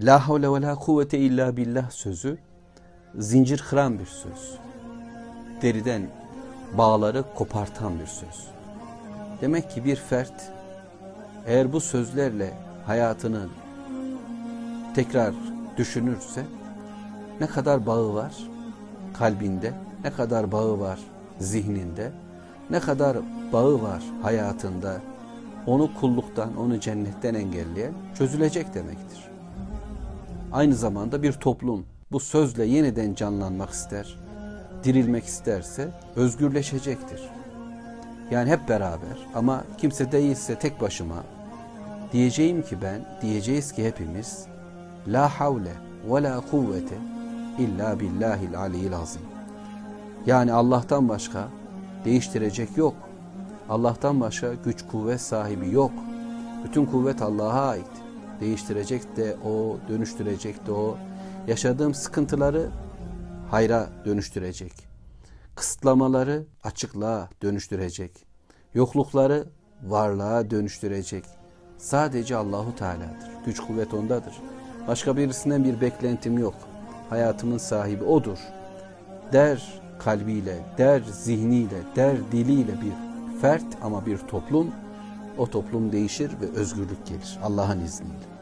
La havle ve la kuvvete illa billah sözü zincir kıran bir söz. Deriden bağları kopartan bir söz. Demek ki bir fert eğer bu sözlerle hayatını tekrar düşünürse ne kadar bağı var kalbinde, ne kadar bağı var zihninde, ne kadar bağı var hayatında onu kulluktan, onu cennetten engelleyen çözülecek demektir. Aynı zamanda bir toplum bu sözle yeniden canlanmak ister, dirilmek isterse özgürleşecektir. Yani hep beraber ama kimse değilse tek başıma diyeceğim ki ben, diyeceğiz ki hepimiz La havle ve la kuvvete illa billahil aliyyil azim. Yani Allah'tan başka değiştirecek yok. Allah'tan başka güç kuvvet sahibi yok. Bütün kuvvet Allah'a ait. Değiştirecek de o, dönüştürecek de o. Yaşadığım sıkıntıları hayra dönüştürecek. Kısıtlamaları açıklığa dönüştürecek. Yoklukları varlığa dönüştürecek. Sadece Allahu Teala'dır. Güç kuvvet ondadır. Başka birisinden bir beklentim yok. Hayatımın sahibi odur. Der kalbiyle, der zihniyle, der diliyle bir fert ama bir toplum o toplum değişir ve özgürlük gelir Allah'ın izniyle.